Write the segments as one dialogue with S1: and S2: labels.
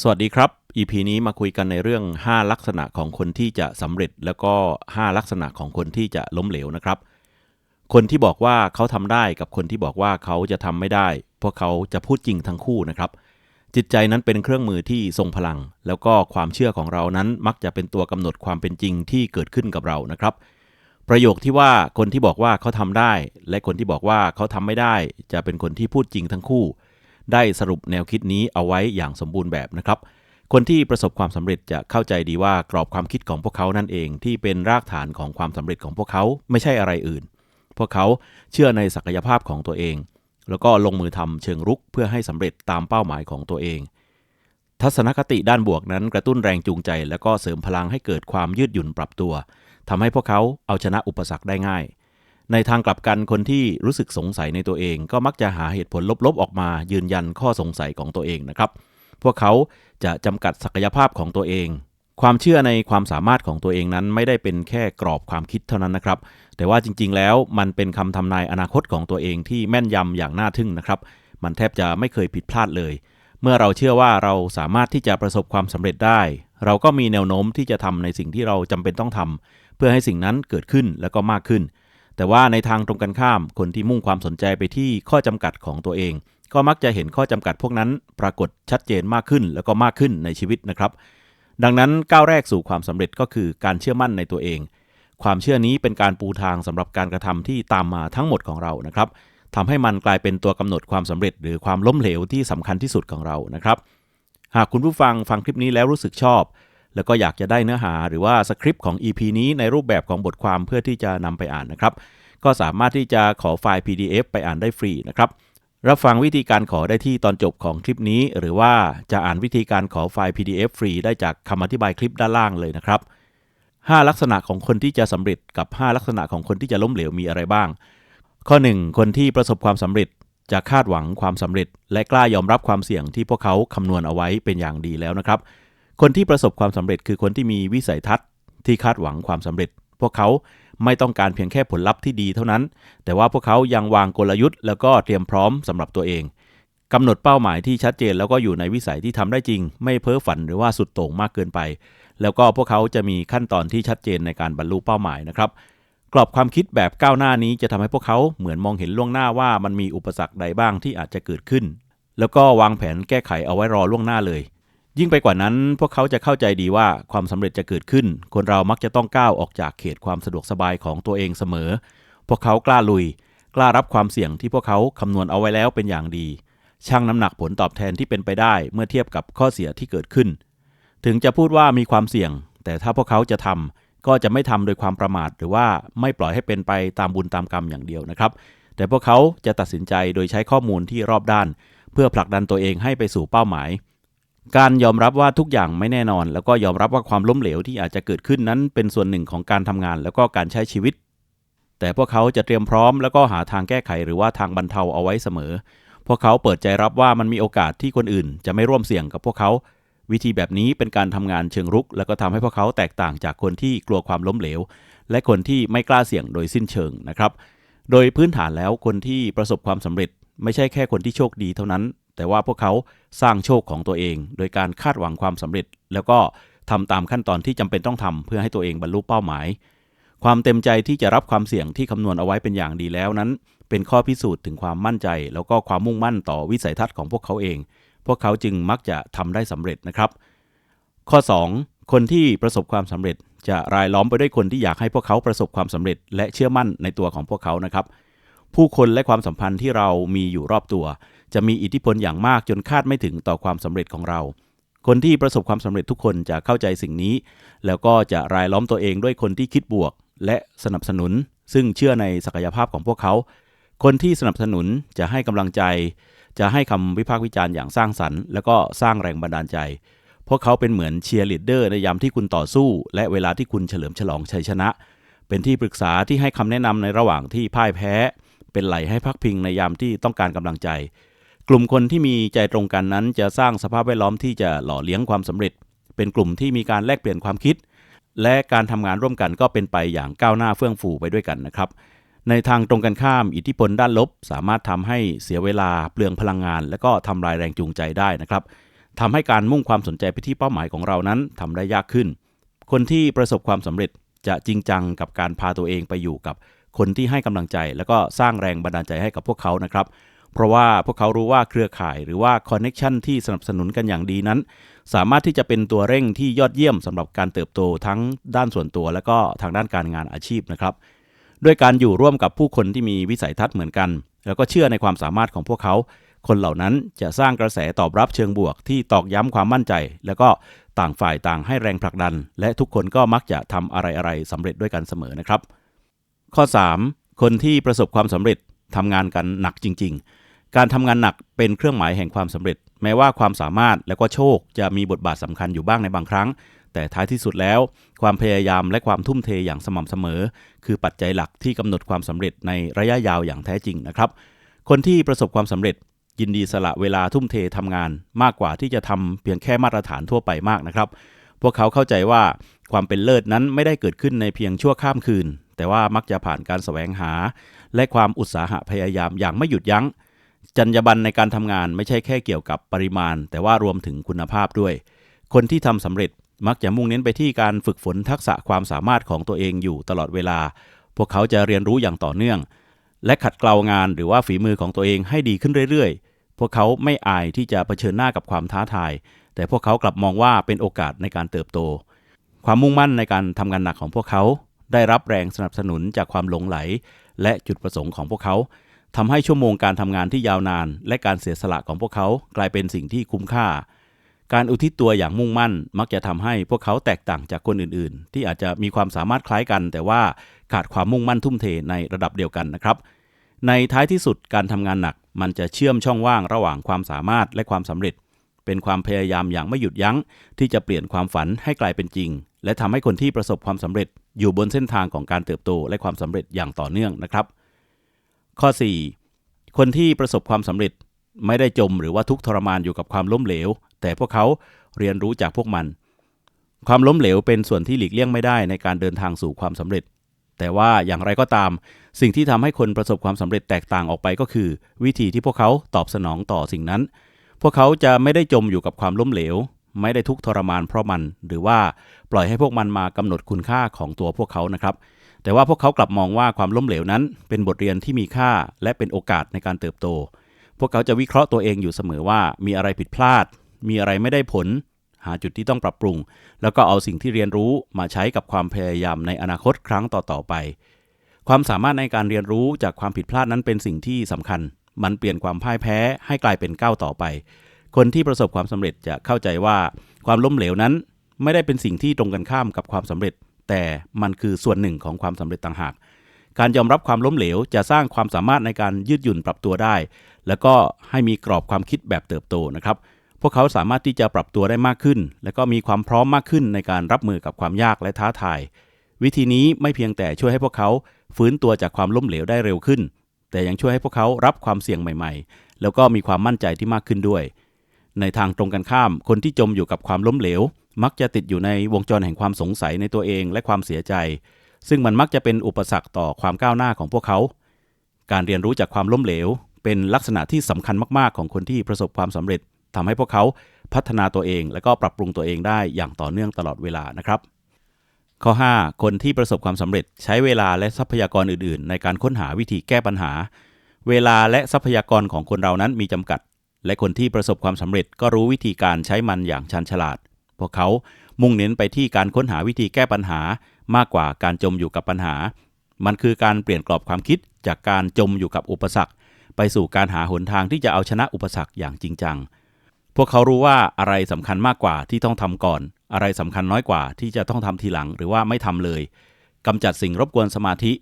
S1: สวัสดีครับ EP นี้มาคุยกันในเรื่อง 5 ลักษณะของคนที่จะสำเร็จ แล้วก็ 5 ลักษณะของคนที่จะล้มเหลวนะครับ คนที่บอกว่าเขาทำได้กับคนที่บอกว่าเขาจะทำไม่ได้ พวกเขาจะพูดจริงทั้งคู่นะครับ จิตใจนั้นเป็นเครื่องมือที่ทรงพลัง แล้วก็ความเชื่อของเรานั้นมักจะเป็นตัวกำหนดความเป็นจริงที่เกิดขึ้นกับเรานะครับ ประโยคที่ว่าคนที่บอกว่าเขาทำได้ และคนที่บอกว่าเขาทำไม่ได้ จะเป็นคนที่พูดจริงทั้งคู่ ได้สรุปแนวคิดนี้เอาไว้อย่างสมบูรณ์แบบนะครับ คนที่ประสบความสำเร็จจะเข้าใจดีว่ากรอบความคิดของพวกเขานั่นเองที่เป็นรากฐานของความสำเร็จของพวกเขาไม่ใช่อะไรอื่น พวกเขาเชื่อในศักยภาพของตัวเอง แล้วก็ลงมือทำเชิงรุกเพื่อให้สำเร็จตามเป้าหมายของตัวเอง ทัศนคติด้านบวกนั้นกระตุ้นแรงจูงใจ และก็เสริมพลังให้เกิดความยืดหยุ่นปรับตัวทำให้พวกเขาเอาชนะอุปสรรคได้ง่าย ในทางกลับกันคนที่รู้สึกสงสัยในตัวเอง ก็มักจะหาเหตุผลลบๆออกมา ยืนยันข้อสงสัยของตัวเองนะครับ พวกเขาจะจำกัดศักยภาพของตัวเอง ความเชื่อในความสามารถของตัวเองนั้นไม่ได้เป็นแค่กรอบความคิดเท่านั้นนะครับ แต่ว่าจริงๆแล้วมันเป็นคำทำนายอนาคตของตัวเองที่แม่นยำอย่างน่าทึ่งนะครับ มันแทบจะไม่เคยผิดพลาดเลย เมื่อเราเชื่อว่าเราสามารถที่จะประสบความสำเร็จได้ เราก็มีแนวโน้มที่จะทำในสิ่งที่เราจำเป็นต้องทำเพื่อให้สิ่งนั้นเกิดขึ้นแล้วก็มากขึ้น แต่ว่าในทางตรงกันข้ามคนที่มุ่งความสนใจไปที่ข้อจำกัดของตัวเอง ก็มักจะเห็นข้อจำกัดพวกนั้น ปรากฏชัดเจนมากขึ้นแล้วก็มากขึ้นในชีวิตนะครับ ดังนั้นก้าวแรกสู่ความสำเร็จก็คือการเชื่อมั่นในตัวเอง ความเชื่อนี้เป็นการปูทางสำหรับการกระทำที่ตามมาทั้งหมดของเรานะครับทำให้มันกลายเป็นตัวกำหนดความสำเร็จ หรือความล้มเหลวที่สำคัญที่สุดของเรานะครับ หากคุณผู้ฟังฟังคลิปนี้แล้วรู้สึกชอบ แล้วก็อยากจะได้เนื้อหาหรือว่าสคริปต์ของ EP นี้ในรูปแบบของบทความเพื่อที่จะนำไปอ่านนะครับ ก็สามารถที่จะขอไฟล์ PDF ไปอ่านได้ฟรีนะครับ รับฟังวิธีการขอได้ที่ตอนจบของคลิปนี้ หรือว่าจะอ่านวิธีการขอไฟล์ PDF ฟรีได้จากคำอธิบายคลิปด้านล่างเลยนะครับ 5 ลักษณะของคนที่จะสำเร็จกับ 5 ลักษณะของคนที่จะล้มเหลวมีอะไรบ้าง ข้อ 1 คนที่ประสบความสำเร็จจะคาดหวังความสำเร็จ และกล้ายอมรับความเสี่ยงที่พวกเขาคำนวณเอาไว้เป็นอย่างดีแล้วนะครับ คนที่ประสบความสำเร็จคือคนที่มีวิสัยทัศน์ที่คาดหวังความสำเร็จ พวกเขาไม่ต้องการเพียงแค่ผลลัพธ์ที่ดีเท่านั้น แต่ว่าพวกเขายังวางกลยุทธ์ แล้วก็เตรียมพร้อมสำหรับตัวเองกำหนดเป้าหมายที่ชัดเจน แล้วก็อยู่ในวิสัยที่ทำได้จริง ไม่เพ้อฝันหรือว่าสุดโต่งมากเกินไป แล้วก็พวกเขาจะมีขั้นตอนที่ชัดเจนในการบรรลุเป้าหมายนะครับกรอบความคิดแบบก้าวหน้านี้จะทำให้พวกเขาเหมือนมองเห็นล่วงหน้าว่ามันมีอุปสรรคใดบ้างที่อาจจะเกิดขึ้น แล้วก็วางแผนแก้ไขเอาไว้รอล่วงหน้าเลย ยิ่งไปกว่านั้นพวกเขาจะเข้าใจดีว่าความสำเร็จจะเกิดขึ้น คนเรามักจะต้องก้าวออกจากเขตความสะดวกสบายของตัวเองเสมอ พวกเขากล้าลุย กล้ารับความเสี่ยงที่พวกเขาคำนวณเอาไว้แล้วเป็นอย่างดีชั่งน้ำหนักผลตอบแทนที่เป็นไปได้เมื่อเทียบกับข้อเสียที่เกิดขึ้น ถึงจะพูดว่ามีความเสี่ยง แต่ถ้าพวกเขาจะทำก็จะไม่ทำโดยความประมาท หรือว่าไม่ปล่อยให้เป็นไปตามบุญตามกรรมอย่างเดียวนะครับ แต่พวกเขาจะตัดสินใจโดยใช้ข้อมูลที่รอบด้าน เพื่อผลักดันตัวเองให้ไปสู่เป้าหมาย การยอมรับว่าทุกอย่างไม่แน่นอน แล้วก็ยอมรับว่าความล้มเหลวที่อาจจะเกิดขึ้นนั้นเป็นส่วนหนึ่งของการทำงาน แล้วก็การใช้ชีวิต แต่พวกเขาจะเตรียมพร้อม แล้วก็หาทางแก้ไขหรือว่าทางบรรเทาเอาไว้เสมอ พวกเขาเปิดใจรับว่ามันมีโอกาสที่คนอื่น จะไม่ร่วมเสี่ยงกับพวกเขา วิธีแบบนี้เป็นการทำงานเชิงรุก แล้วก็ทำให้พวกเขาแตกต่างจากคนที่กลัวความล้มเหลว และคนที่ไม่กล้าเสี่ยงโดยสิ้นเชิงนะครับ โดยพื้นฐานแล้วคนที่ประสบความสำเร็จ ไม่ใช่แค่คนที่โชคดีเท่านั้น แต่ว่าพวกเขาสร้างโชคของตัวเอง โดยการคาดหวังความสำเร็จ แล้วก็ทำตามขั้นตอนที่จำเป็นต้องทำเพื่อให้ตัวเองบรรลุเป้าหมาย ความเต็มใจที่จะรับความเสี่ยงที่คำนวณเอาไว้เป็นอย่างดีแล้วนั้น เป็นข้อพิสูจน์ถึงความมั่นใจ แล้วก็ความมุ่งมั่นต่อวิสัยทัศน์ของพวกเขาเอง พวกเขาจึงมักจะทำได้สำเร็จนะครับ ข้อ 2 คนที่ประสบความสำเร็จจะรายล้อมไปด้วยคนที่อยากให้พวกเขาประสบความสำเร็จ และเชื่อมั่นในตัวของพวกเขานะครับ ผู้คนและความสัมพันธ์ที่เรามีอยู่รอบตัว จะมีอิทธิพลอย่างมากจนคาดไม่ถึงต่อความสำเร็จของเรา คนที่ประสบความสำเร็จทุกคนจะเข้าใจสิ่งนี้ แล้วก็จะรายล้อมตัวเองด้วยคนที่คิดบวก และสนับสนุน ซึ่งเชื่อในศักยภาพของพวกเขา คนที่สนับสนุนจะให้กำลังใจ จะให้คำวิพากษ์วิจารณ์อย่างสร้างสรรค์ แล้วก็สร้างแรงบันดาลใจ พวกเขาเป็นเหมือนเชียร์ลีดเดอร์ในยามที่คุณต่อสู้ และเวลาที่คุณเฉลิมฉลองชัยชนะ เป็นที่ปรึกษาที่ให้คำแนะนำในระหว่างที่พ่ายแพ้ เป็นไหลให้พักพิงในยามที่ต้องการกำลังใจ กลุ่มคนที่มีใจตรงกันนั้น จะสร้างสภาพแวดล้อมที่จะหล่อเลี้ยงความสำเร็จ เป็นกลุ่มที่มีการแลกเปลี่ยนความคิด และการทำงานร่วมกันก็เป็นไปอย่างก้าวหน้าเฟื่องฟูไปด้วยกันนะครับ ในทางตรงกันข้ามอิทธิพลด้านลบ สามารถทำให้เสียเวลาเปลืองพลังงาน และก็ทำลายแรงจูงใจได้นะครับทำให้การมุ่งความสนใจไปที่เป้าหมายของเรานั้นทำได้ยากขึ้น คนที่ประสบความสำเร็จจะจริงจังกับการพาตัวเองไปอยู่กับคนที่ให้กำลังใจ แล้วก็สร้างแรงบันดาลใจให้กับพวกเขานะครับ เพราะว่าพวกเขารู้ว่าเครือข่ายหรือว่าคอนเน็ชันที่สนับสนุนกันอย่างดีนั้น สามารถที่จะเป็นตัวเร่งที่ยอดเยี่ยมสำหรับการเติบโตทั้งด้านส่วนตัว และก็ทางด้านการงานอาชีพนะครับด้วยการอยู่ร่วมกับผู้คนที่มีวิสัยทัศน์เหมือนกัน แล้วก็เชื่อในความสามารถของพวกเขา คนเหล่านั้นจะสร้างกระแสตอบรับเชิงบวก ที่ตอกย้ำความมั่นใจ แล้วก็ต่างฝ่ายต่างให้แรงผลักดัน และทุกคนก็มักจะทำอะไรๆสำเร็จด้วยกันเสมอนะครับ ข้อ 3. คนที่ประสบความสำเร็จทำงานกันหนักจริง ๆ การทำงานหนักเป็นเครื่องหมายแห่งความสำเร็จ แม้ว่าความสามารถและก็โชคจะมีบทบาทสำคัญอยู่บ้างในบางครั้ง แต่ท้ายที่สุดแล้ว ความพยายามและความทุ่มเทอย่างสม่ำเสมอ คือปัจจัยหลักที่กำหนดความสำเร็จในระยะยาวอย่างแท้จริงนะครับ คนที่ประสบความสำเร็จยินดีสละเวลาทุ่มเททำงาน มากกว่าที่จะทำเพียงแค่มาตรฐานทั่วไปมากนะครับ พวกเขาเข้าใจว่าความเป็นเลิศนั้นไม่ได้เกิดขึ้นในเพียงชั่วข้ามคืน แต่ว่ามักจะผ่านการแสวงหา และความอุตสาหะพยายามอย่างไม่หยุดยัง้ง จรรยาบรรณในการทำงานไม่ใช่แค่เกี่ยวกับปริมาณ แต่ว่ารวมถึงคุณภาพด้วย คนที่ทำสำเร็จมักจะมุ่งเน้นไปที่การฝึกฝนทักษะความสามารถของตัวเองอยู่ตลอดเวลา พวกเขาจะเรียนรู้อย่างต่อเนื่อง และขัดเกลางานหรือว่าฝีมือของตัวเองให้ดีขึ้นเรื่อยๆ พวกเขาไม่อายที่จะเผชิญหน้ากับความท้าทาย แต่พวกเขากลับมองว่าเป็นโอกาสในการเติบโต ความมุ่งมั่นในการทำงานหนักของพวกเขา ได้รับแรงสนับสนุนจากความหลงไหล และจุดประสงค์ของพวกเขา ทำให้ชั่วโมงการทำงานที่ยาวนาน และการเสียสละของพวกเขากลายเป็นสิ่งที่คุ้มค่า การอุทิศตัวอย่างมุ่งมั่น มักจะทำให้พวกเขาแตกต่างจากคนอื่นๆ ที่อาจจะมีความสามารถคล้ายกัน แต่ว่าขาดความมุ่งมั่นทุ่มเทในระดับเดียวกันนะครับ ในท้ายที่สุดการทำงานหนัก มันจะเชื่อมช่องว่างระหว่างความสามารถและความสำเร็จ เป็นความพยายามอย่างไม่หยุดยัง้ง ที่จะเปลี่ยนความฝันให้กลายเป็นจริง และทำให้คนที่ประสบความสำเร็จ อยู่บนเส้นทางของการเติบโตและความสำเร็จอย่างต่อเนื่องนะครับ ข้อ 4. คนที่ประสบความสำเร็จไม่ได้จมหรือว่าทุกทรมานอยู่กับความล้มเหลว แต่พวกเขาเรียนรู้จากพวกมัน ความล้มเหลวเป็นส่วนที่หลีกเลี่ยงไม่ได้ในการเดินทางสู่ความสำเร็จ แต่ว่าอย่างไรก็ตาม สิ่งที่ทำให้คนประสบความสำเร็จแตกต่างออกไปก็คือ วิธีที่พวกเขาตอบสนองต่อสิ่งนั้น พวกเขาจะไม่ได้จมอยู่กับความล้มเหลว ไม่ได้ทุกทรมานเพราะมัน หรือว่าปล่อยให้พวกมันมากำหนดคุณค่าของตัวพวกเขานะครับ แต่ว่าพวกเขากลับมองว่าความล้มเหลวนั้น เป็นบทเรียนที่มีค่าและเป็นโอกาสในการเติบโต พวกเขาจะวิเคราะห์ตัวเองอยู่เสมอว่ามีอะไรผิดพลาด มีอะไรไม่ได้ผล หาจุดที่ต้องปรับปรุง แล้วก็เอาสิ่งที่เรียนรู้มาใช้กับความพยายามในอนาคตครั้งต่อๆไป ความสามารถในการเรียนรู้จากความผิดพลาดนั้นเป็นสิ่งที่สำคัญ มันเปลี่ยนความพ่ายแพ้ให้กลายเป็นก้าวต่อไป คนที่ประสบความสำเร็จจะเข้าใจว่า ความล้มเหลวนั้น ไม่ได้เป็นสิ่งที่ตรงกันข้ามกับความสำเร็จ แต่มันคือส่วนหนึ่งของความสำเร็จต่างหาก การยอมรับความล้มเหลวจะสร้างความสามารถในการยืดหยุ่นปรับตัวได้ แล้วก็ให้มีกรอบความคิดแบบเติบโตนะครับ พวกเขาสามารถที่จะปรับตัวได้มากขึ้น และก็มีความพร้อมมากขึ้นในการรับมือกับความยากและท้าทาย วิธีนี้ไม่เพียงแต่ช่วยให้พวกเขาฟื้นตัวจากความล้มเหลวได้เร็วขึ้น แต่ยังช่วยให้พวกเขารับความเสี่ยงใหม่ ๆ แล้วก็มีความมั่นใจที่มากขึ้นด้วย ในทางตรงกันข้าม คนที่จมอยู่กับความล้มเหลว มักจะติดอยู่ในวงจรแห่งความสงสัยในตัวเองและความเสียใจ ซึ่งมันมักจะเป็นอุปสรรคต่อความก้าวหน้าของพวกเขา การเรียนรู้จากความล้มเหลว เป็นลักษณะที่สำคัญมาก ๆ ของคนที่ประสบความสำเร็จทำให้พวกเขาพัฒนาตัวเอง และก็ปรับปรุงตัวเองได้อย่างต่อเนื่องตลอดเวลานะครับ ข้อ 5 คนที่ประสบความสำเร็จใช้เวลาและทรัพยากรอื่น ๆ ในการค้นหาวิธีแก้ปัญหา เวลาและทรัพยากรของคนเรานั้นมีจำกัด และคนที่ประสบความสำเร็จก็รู้วิธีการใช้มันอย่างชันฉลาด พวกเขามุ่งเน้นไปที่การค้นหาวิธีแก้ปัญหามากกว่าการจมอยู่กับปัญหา มันคือการเปลี่ยนกรอบความคิดจากการจมอยู่กับอุปสรรค ไปสู่การหาหนทางที่จะเอาชนะอุปสรรคอย่างจริงจัง พวกเขารู้ว่าอะไรสำคัญมากกว่าที่ต้องทำก่อน อะไรสำคัญน้อยกว่าที่จะต้องทำทีหลังหรือว่าไม่ทำเลยกำจัดสิ่งรบกวนสมาธิ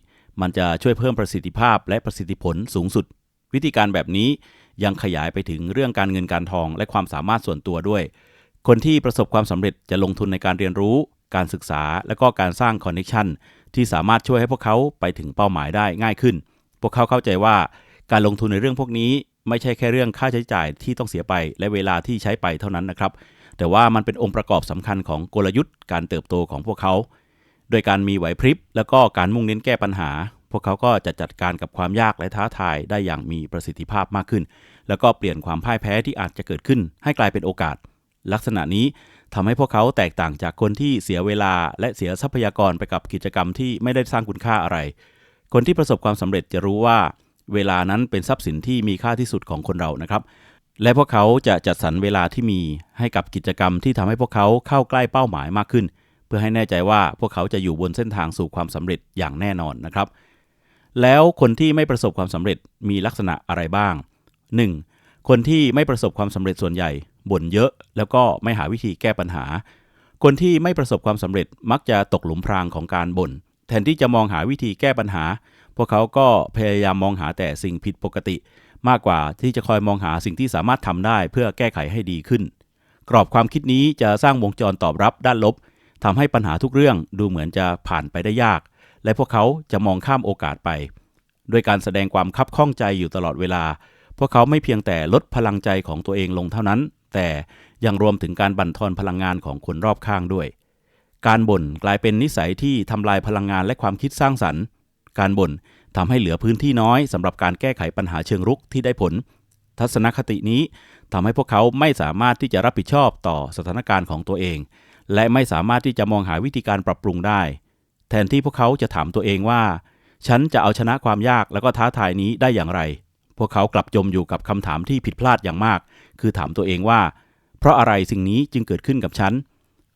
S1: มันจะช่วยเพิ่มประสิทธิภาพและประสิทธิผลสูงสุด วิธีการแบบนี้ยังขยายไปถึงเรื่องการเงินการทองและความสามารถส่วนตัวด้วย คนที่ประสบความสำเร็จจะลงทุนในการเรียนรู้ การศึกษา และก็การสร้างคอนเนคชันที่สามารถช่วยให้พวกเขาไปถึงเป้าหมายได้ง่ายขึ้น พวกเขาเข้าใจว่าการลงทุนในเรื่องพวกนี้ ไม่ใช่แค่เรื่องค่าใช้จ่ายที่ต้องเสียไป และเวลาที่ใช้ไปเท่านั้นนะครับ แต่ว่ามันเป็นองค์ประกอบสำคัญของกลยุทธ์ การเติบโตของพวกเขา โดยการมีไหวพริบ แล้วก็การมุ่งเน้นแก้ปัญหา พวกเขาก็จะจัดการกับความยากและท้าทายได้อย่างมีประสิทธิภาพมากขึ้น แล้วก็เปลี่ยนความพ่ายแพ้ที่อาจจะเกิดขึ้น ให้กลายเป็นโอกาส ลักษณะนี้ทำให้พวกเขาแตกต่างจากคนที่เสียเวลาและเสียทรัพยากรไปกับกิจกรรมที่ไม่ได้สร้างคุณค่าอะไร คนที่ประสบความสำเร็จจะรู้ว่า เวลานั้นเป็นทรัพย์สินที่มีค่าที่สุดของคนเรานะครับ และพวกเขาจะจัดสรรเวลาที่มีให้กับกิจกรรมที่ทำให้พวกเขาเข้าใกล้เป้าหมายมากขึ้น เพื่อให้แน่ใจว่าพวกเขาจะอยู่บนเส้นทางสู่ความสำเร็จอย่างแน่นอนนะครับ แล้วคนที่ไม่ประสบความสำเร็จมีลักษณะอะไรบ้าง 1. คนที่ไม่ประสบความสำเร็จส่วนใหญ่ บ่นเยอะ แล้วก็ไม่หาวิธีแก้ปัญหา คนที่ไม่ประสบความสำเร็จมักจะตกหลุมพรางของการบ่นแทนที่จะมองหาวิธีแก้ปัญหา พวกเขาก็พยายามมองหาแต่สิ่งผิดปกติ มากกว่าที่จะคอยมองหาสิ่งที่สามารถทำได้เพื่อแก้ไขให้ดีขึ้น กรอบความคิดนี้จะสร้างวงจรตอบรับด้านลบทำให้ปัญหาทุกเรื่องดูเหมือนจะผ่านไปได้ยาก และพวกเขาจะมองข้ามโอกาสไปด้วยการแสดงความคับข้องใจอยู่ตลอดเวลา พวกเขาไม่เพียงแต่ลดพลังใจของตัวเองลงเท่านั้น แต่ยังรวมถึงการบั่นทอนพลังงานของคนรอบข้างด้วย การบ่นกลายเป็นนิสัยที่ทำลายพลังงานและความคิดสร้างสรรค์ การบ่นทำให้เหลือพื้นที่น้อยสำหรับการแก้ไขปัญหาเชิงรุกที่ได้ผล ทัศนคตินี้ทำให้พวกเขาไม่สามารถที่จะรับผิดชอบต่อสถานการณ์ของตัวเอง และไม่สามารถที่จะมองหาวิธีการปรับปรุงได้ แทนที่พวกเขาจะถามตัวเองว่า ฉันจะเอาชนะความยากและก็ท้าทายนี้ได้อย่างไร พวกเขากลับจมอยู่กับคำถามที่ผิดพลาดอย่างมาก คือถามตัวเองว่า เพราะอะไรสิ่งนี้จึงเกิดขึ้นกับฉัน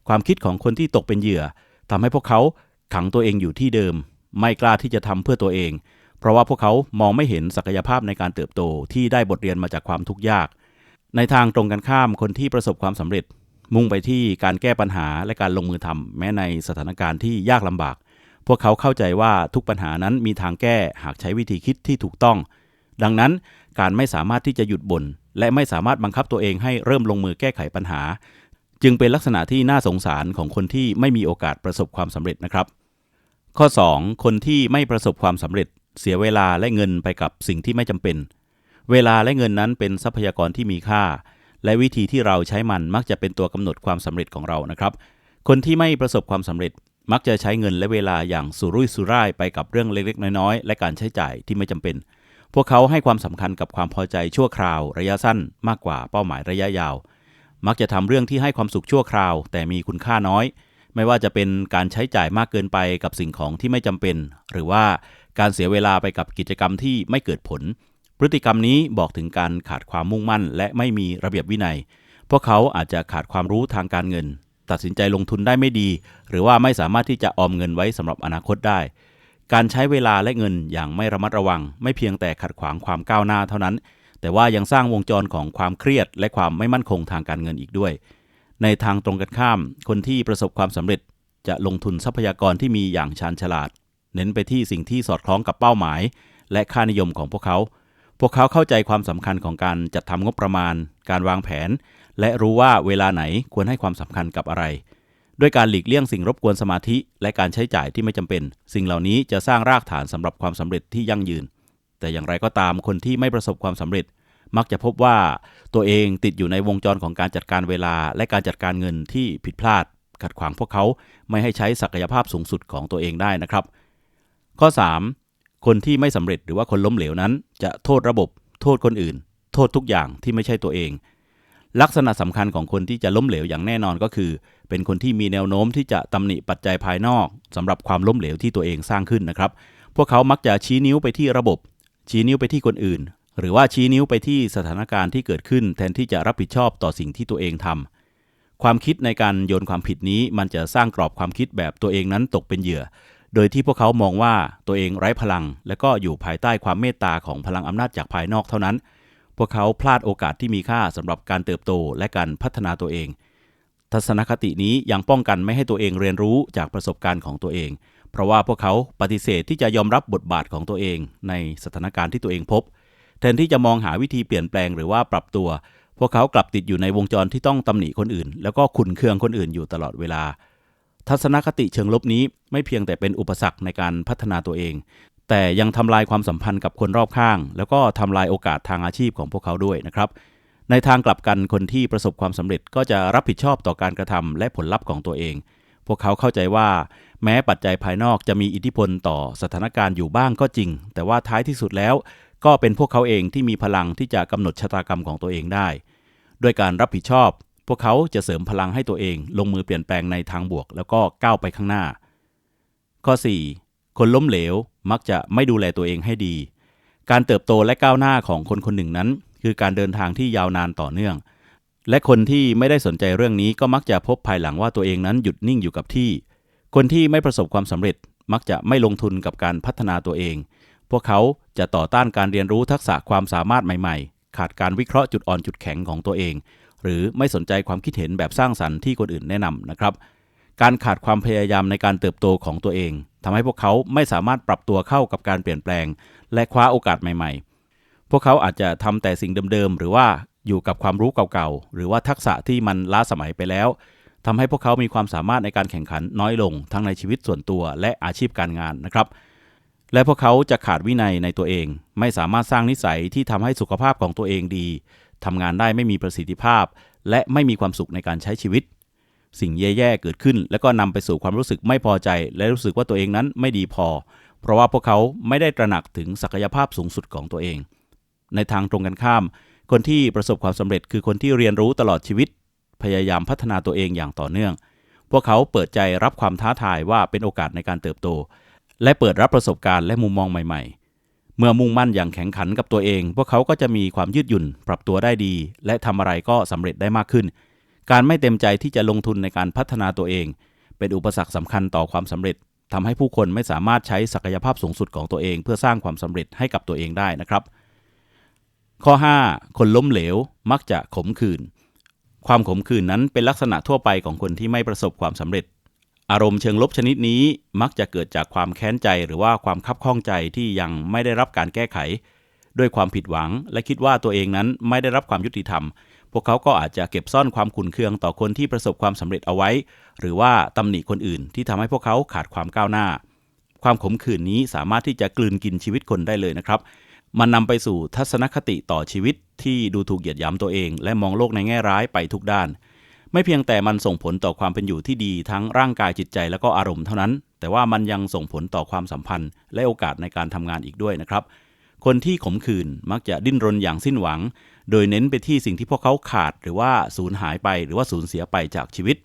S1: ความคิดของคนที่ตกเป็นเหยื่อทำให้พวกเขาขังตัวเองอยู่ที่เดิม ไม่กล้าที่จะทำเพื่อตัวเอง เพราะว่าพวกเขามองไม่เห็นศักยภาพในการเติบโตที่ได้บทเรียนมาจากความทุกข์ยาก ในทางตรงกันข้ามคนที่ประสบความสำเร็จ มุ่งไปที่การแก้ปัญหาและการลงมือทำแม้ในสถานการณ์ที่ยากลำบาก พวกเขาเข้าใจว่าทุกปัญหานั้นมีทางแก้หากใช้วิธีคิดที่ถูกต้อง ดังนั้นการไม่สามารถที่จะหยุดบน่นและไม่สามารถบังคับตัวเองให้เริ่มลงมือแก้ไขปัญหา จึงเป็นลักษณะที่น่าสงสารของคนที่ไม่มีโอกาสประสบความสำเร็จนะครับ ข้อ 2 คนที่ไม่ประสบความสำเร็จ เสียเวลาและเงินไปกับสิ่งที่ไม่จำเป็น เวลาและเงินนั้นเป็นทรัพยากรที่มีค่า และวิธีที่เราใช้มันมักจะเป็นตัวกำหนดความสำเร็จของเรานะครับ คนที่ไม่ประสบความสำเร็จมักจะใช้เงินและเวลาอย่างสุรุ่ยสุร่ายไปกับเรื่องเล็กๆ น้อยๆ และการใช้จ่ายที่ไม่จำเป็น พวกเขาให้ความสำคัญกับความพอใจชั่วคราวระยะสั้นมากกว่าเป้าหมายระยะยาว มักจะทำเรื่องที่ให้ความสุขชั่วคราว แต่มีคุณค่าน้อย ไม่ว่าจะเป็นการใช้จ่ายมากเกินไปกับสิ่งของที่ไม่จำเป็น หรือว่าการเสียเวลาไปกับกิจกรรมที่ไม่เกิดผล พฤติกรรมนี้บอกถึงการขาดความมุ่งมั่น และไม่มีระเบียบวินัย พวกเขาอาจจะขาดความรู้ทางการเงิน ตัดสินใจลงทุนได้ไม่ดี หรือว่าไม่สามารถที่จะออมเงินไว้สำหรับอนาคตได้ การใช้เวลาและเงินอย่างไม่ระมัดระวัง ไม่เพียงแต่ขัดขวางความก้าวหน้าเท่านั้น แต่ว่ายังสร้างวงจรของความเครียด และความไม่มั่นคงทางการเงินอีกด้วย ในทางตรงกันข้าม คนที่ประสบความสำเร็จ จะลงทุนทรัพยากรที่มีอย่างชาญฉลาด เน้นไปที่สิ่งที่สอดคล้องกับเป้าหมาย และค่านิยมของพวกเขา พวกเขาเข้าใจความสำคัญของการจัดทำงบประมาณ การวางแผน และรู้ว่าเวลาไหนควรให้ความสำคัญกับอะไร ด้วยการหลีกเลี่ยงสิ่งรบกวนสมาธิ และการใช้จ่ายที่ไม่จำเป็น สิ่งเหล่านี้จะสร้างรากฐานสำหรับความสำเร็จที่ยั่งยืน แต่อย่างไรก็ตามคนที่ไม่ประสบความสำเร็จ มักจะพบว่าตัวเองติดอยู่ในวงจรของการจัดการเวลา และการจัดการเงินที่ผิดพลาด ขัดขวางพวกเขาไม่ให้ใช้ศักยภาพสูงสุดของตัวเองได้นะครับ ข้อ 3. คนที่ไม่สำเร็จหรือว่าคนล้มเหลวนั้น จะโทษระบบ โทษคนอื่น โทษทุกอย่างที่ไม่ใช่ตัวเอง ลักษณะสำคัญของคนที่จะล้มเหลวอย่างแน่นอนก็คือ เป็นคนที่มีแนวโน้มที่จะตำหนิปัจจัยภายนอกสำหรับความล้มเหลวที่ตัวเองสร้างขึ้นนะครับ พวกเขามักจะชี้นิ้วไปที่ระบบ ชี้นิ้วไปที่คนอื่น หรือว่าชี้นิ้วไปที่สถานการณ์ที่เกิดขึ้น แทนที่จะรับผิดชอบต่อสิ่งที่ตัวเองทำความคิดในการโยนความผิดนี้ มันจะสร้างกรอบความคิดแบบตัวเองนั้นตกเป็นเหยื่อ โดยที่พวกเขามองว่าตัวเองไร้พลัง และก็อยู่ภายใต้ความเมตตาของพลังอำนาจจากภายนอกเท่านั้น พวกเขาพลาดโอกาสที่มีค่าสำหรับการเติบโตและการพัฒนาตัวเอง ทัศนคตินี้ยังป้องกันไม่ให้ตัวเองเรียนรู้จากประสบการณ์ของตัวเอง เพราะว่าพวกเขาปฏิเสธที่จะยอมรับบทบาทของตัวเอง ในสถานการณ์ที่ตัวเองพบ แทนที่จะมองหาวิธีเปลี่ยนแปลงหรือว่าปรับตัว พวกเขากลับติดอยู่ในวงจรที่ต้องตำหนิคนอื่น แล้วก็ขุนเคืองคนอื่นอยู่ตลอดเวลาทัศนคติเชิงลบนี้ไม่เพียงแต่เป็นอุปสรรคในการพัฒนาตัวเอง แต่ยังทำลายความสัมพันธ์กับคนรอบข้าง แล้วก็ทำลายโอกาสทางอาชีพของพวกเขาด้วยนะครับ ในทางกลับกันคนที่ประสบความสำเร็จก็จะรับผิดชอบต่อการกระทำและผลลัพธ์ของตัวเอง พวกเขาเข้าใจว่า แม้ปัจจัยภายนอกจะมีอิทธิพลต่อสถานการณ์อยู่บ้างก็จริง แต่ว่าท้ายที่สุดแล้ว ก็เป็นพวกเขาเองที่มีพลังที่จะกำหนดชะตากรรมของตัวเองได้ ด้วยการรับผิดชอบ พวกเขาจะเสริมพลังให้ตัวเอง ลงมือเปลี่ยนแปลงในทางบวก แล้วก็ก้าวไปข้างหน้า ข้อ 4. คนล้มเหลว มักจะไม่ดูแลตัวเองให้ดี การเติบโตและก้าวหน้าของคนคนหนึ่งนั้น คือการเดินทางที่ยาวนานต่อเนื่อง และคนที่ไม่ได้สนใจเรื่องนี้ก็มักจะพบภายหลังว่าตัวเองนั้นหยุดนิ่งอยู่กับที่ คนที่ไม่ประสบความสำเร็จมักจะไม่ลงทุนกับการพัฒนาตัวเอง พวกเขาจะต่อต้านการเรียนรู้ทักษะความสามารถใหม่ ๆ ขาดการวิเคราะห์จุดอ่อนจุดแข็งของตัวเอง หรือไม่สนใจความคิดเห็นแบบสร้างสรรค์ที่คนอื่นแนะนำนะครับ การขาดความพยายามในการเติบโตของตัวเอง ทำให้พวกเขาไม่สามารถปรับตัวเข้ากับการเปลี่ยนแปลง และคว้าโอกาสใหม่ ๆ พวกเขาอาจจะทำแต่สิ่งเดิมๆ หรือว่าอยู่กับความรู้เก่าๆ หรือว่าทักษะที่มันล้าสมัยไปแล้วทำให้พวกเขามีความสามารถในการแข่งขันน้อยลง ทั้งในชีวิตส่วนตัวและอาชีพการงานนะครับ และพวกเขาจะขาดวินัยในตัวเอง ไม่สามารถสร้างนิสัยที่ทำให้สุขภาพของตัวเองดีทำงานได้ไม่มีประสิทธิภาพ และไม่มีความสุขในการใช้ชีวิต สิ่งแย่ๆเกิดขึ้น แล้วก็นำไปสู่ความรู้สึกไม่พอใจ และรู้สึกว่าตัวเองนั้นไม่ดีพอ เพราะว่าพวกเขาไม่ได้ตระหนักถึงศักยภาพสูงสุดของตัวเอง ในทางตรงกันข้าม คนที่ประสบความสำเร็จคือคนที่เรียนรู้ตลอดชีวิต พยายามพัฒนาตัวเองอย่างต่อเนื่อง พวกเขาเปิดใจรับความท้าทายว่าเป็นโอกาสในการเติบโต และเปิดรับประสบการณ์และมุมมองใหม่ ๆเมื่อมุ่งมั่นอย่างแข็งขันกับตัวเอง พวกเขาก็จะมีความยืดหยุ่น ปรับตัวได้ดี และทำอะไรก็สำเร็จได้มากขึ้น การไม่เต็มใจที่จะลงทุนในการพัฒนาตัวเอง เป็นอุปสรรคสำคัญต่อความสำเร็จทำให้ผู้คนไม่สามารถใช้ศักยภาพสูงสุดของตัวเอง เพื่อสร้างความสำเร็จให้กับตัวเองได้นะครับ ข้อ 5 คนล้มเหลวมักจะขมขื่นความขมขื่นนั้นเป็นลักษณะทั่วไปของคนที่ไม่ประสบความสำเร็จ อารมณ์เชิงลบชนิดนี้มักจะเกิดจากความแค้นใจหรือว่าความคับข้องใจที่ยังไม่ได้รับการแก้ไข ด้วยความผิดหวัง และคิดว่าตัวเองนั้นไม่ได้รับความยุติธรรม พวกเขาก็อาจจะเก็บซ่อนความขุ่นเคืองต่อคนที่ประสบความสำเร็จเอาไว้ หรือว่าตำหนิคนอื่นที่ทำให้พวกเขาขาดความก้าวหน้า ความขมขื่นนี้สามารถที่จะกลืนกินชีวิตคนได้เลยนะครับ มันนำไปสู่ทัศนคติต่อชีวิตที่ดูถูกเหยียดหยามตัวเอง และมองโลกในแง่ร้ายไปทุกด้าน ไม่เพียงแต่มันส่งผลต่อความเป็นอยู่ที่ดีทั้งร่างกายจิตใจและก็อารมณ์เท่านั้น แต่ว่ามันยังส่งผลต่อความสัมพันธ์ และโอกาสในการทำงานอีกด้วยนะครับคนที่ขมขื่นมักจะดิ้นรนอย่างสิ้นหวัง โดยเน้นไปที่สิ่งที่พวกเขาขาดหรือว่าสูญหายไปหรือว่าสูญเสียไปจากชีวิต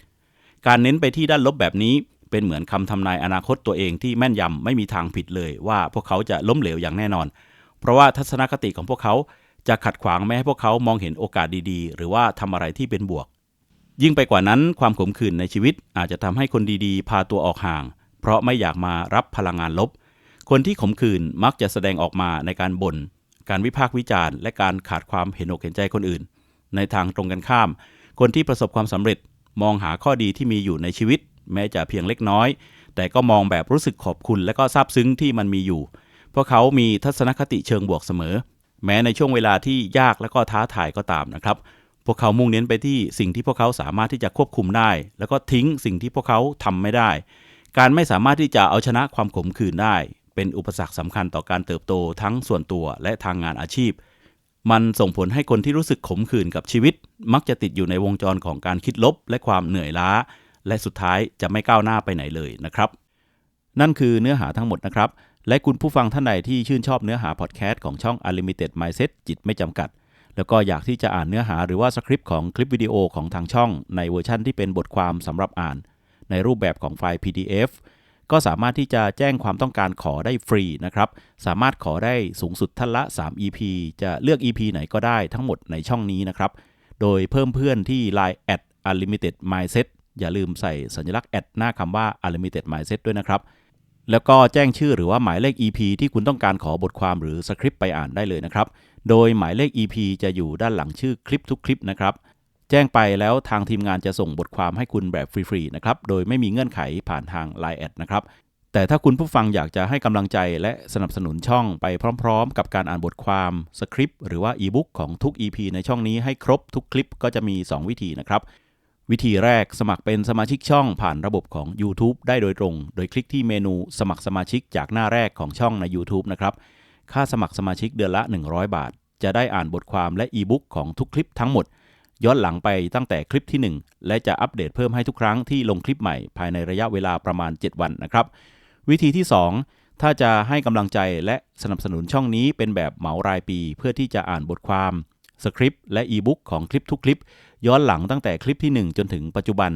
S1: การเน้นไปที่ด้านลบแบบนี้ เป็นเหมือนคำทำนายอนาคตตัวเองที่แม่นยำไม่มีทางผิดเลยว่าพวกเขาจะล้มเหลวอย่างแน่นอน เพราะว่าทัศนคติของพวกเขาจะขัดขวางไม่ให้พวกเขามองเห็นโอกาสดีๆ หรือว่าทำอะไรที่เป็นบวก ยิ่งไปกว่านั้นความขมขื่นในชีวิตอาจจะทำให้คนดีๆ พาตัวออกห่าง เพราะไม่อยากมารับพลังงานลบ คนที่ขมขื่นมักจะแสดงออกมาในการบน่น การวิพากษ์วิจารณ์ และการขาดความเห็นอกเห็นใจคนอื่น ในทางตรงกันข้าม คนที่ประสบความสำเร็จมองหาข้อดีที่มีอยู่ในชีวิต แม้จะเพียงเล็กน้อย แต่ก็มองแบบรู้สึกขอบคุณ และก็ซาบซึ้งที่มันมีอยู่ เพราะเขามีทัศนคติเชิงบวกเสมอ แม้ในช่วงเวลาที่ยากและก็ท้าทายก็ตามนะครับ พวกเขามุ่งเน้นไปที่สิ่งที่พวกเขาสามารถที่จะควบคุมได้ แล้วก็ทิ้งสิ่งที่พวกเขาทำไม่ได้ การไม่สามารถที่จะเอาชนะความขมขื่นได้ เป็นอุปสรรคสำคัญต่อการเติบโตทั้งส่วนตัวและทางงานอาชีพ มันส่งผลให้คนที่รู้สึกขมขื่นกับชีวิต มักจะติดอยู่ในวงจรของการคิดลบ และความเหนื่อยล้า และสุดท้ายจะไม่ก้าวหน้าไปไหนเลยนะครับ นั่นคือเนื้อหาทั้งหมดนะครับ และคุณผู้ฟังท่านใดที่ชื่นชอบเนื้อหาพอดแคสต์ของช่อง Unlimited Mindset จิตไม่จำกัดแล้วก็อยากที่จะอ่านเนื้อหาหรือว่าสคริปต์ของคลิปวิดีโอของทางช่อง ในเวอร์ชั่นที่เป็นบทความสำหรับอ่าน ในรูปแบบของไฟล์ PDF ก็สามารถที่จะแจ้งความต้องการขอได้ฟรีนะครับ สามารถขอได้สูงสุดท่านละ 3 EP จะเลือก EP ไหนก็ได้ทั้งหมดในช่องนี้นะครับ โดยเพิ่มเพื่อนที่ Line at unlimited mindset อย่าลืมใส่สัญลักษณ์แอดหน้าคำว่า unlimited mindset ด้วยนะครับ แล้วก็แจ้งชื่อหรือว่าหมายเลข EP ที่คุณต้องการขอบทความหรือสคริปต์ไปอ่านได้เลยนะครับ โดยหมายเลข EP จะอยู่ด้านหลังชื่อคลิปทุกคลิปนะครับ แจ้งไปแล้วทางทีมงานจะส่งบทความให้คุณแบบฟรีๆนะครับ โดยไม่มีเงื่อนไขผ่านทาง Line แอดนะครับแต่ถ้าคุณผู้ฟังอยากจะให้กำลังใจและสนับสนุนช่องไปพร้อมๆ กับการอ่านบทความสคริปต์หรือว่าอีบุ๊กของทุก EP ในช่องนี้ให้ครบทุกคลิปก็จะมี 2 วิธีนะครับ วิธีแรกสมัครเป็นสมาชิกช่องผ่านระบบของ YouTube ได้โดยตรง โดยคลิกที่เมนูสมัครสมาชิกจากหน้าแรกของช่องใน YouTube นะครับ ค่าสมัครสมาชิกเดือนละ 100 บาท จะได้อ่านบทความและอีบุ๊กของทุกคลิปทั้งหมด ย้อนหลังไปตั้งแต่คลิปที่ 1 และจะอัปเดตเพิ่มให้ทุกครั้งที่ลงคลิปใหม่ภายในระยะเวลาประมาณ 7 วันนะครับ วิธีที่ 2 ถ้าจะให้กำลังใจและสนับสนุนช่องนี้เป็นแบบเหมารายปี เพื่อที่จะอ่านบทความสคริปต์และอีบุ๊กของคลิปทุกคลิป ย้อนหลังตั้งแต่คลิปที่ 1 จนถึงปัจจุบัน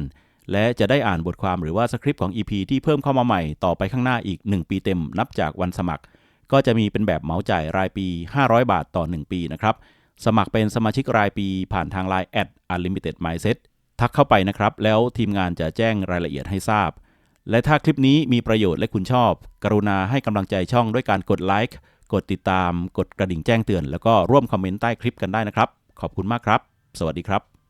S1: และจะได้อ่านบทความหรือว่าสคริปต์ของ EP ที่เพิ่มเข้ามาใหม่ต่อไปข้างหน้าอีก 1 ปีเต็มนับจากวันสมัคร ก็จะมีเป็นแบบเหมาจ่ายรายปี 500 บาทต่อ 1 ปีนะครับ สมัครเป็นสมาชิกรายปีผ่านทาง Line แอด Unlimited Mindset ทักเข้าไปนะครับ แล้วทีมงานจะแจ้งรายละเอียดให้ทราบ และถ้าคลิปนี้มีประโยชน์และคุณชอบ กรุณาให้กำลังใจช่องด้วยการกดไลค์กดติดตาม กดกระดิ่งแจ้งเตือน แล้วก็ร่วมคอมเมนต์ใต้คลิปกันได้นะครับ ขอบคุณมากครับ สวัสดีครับ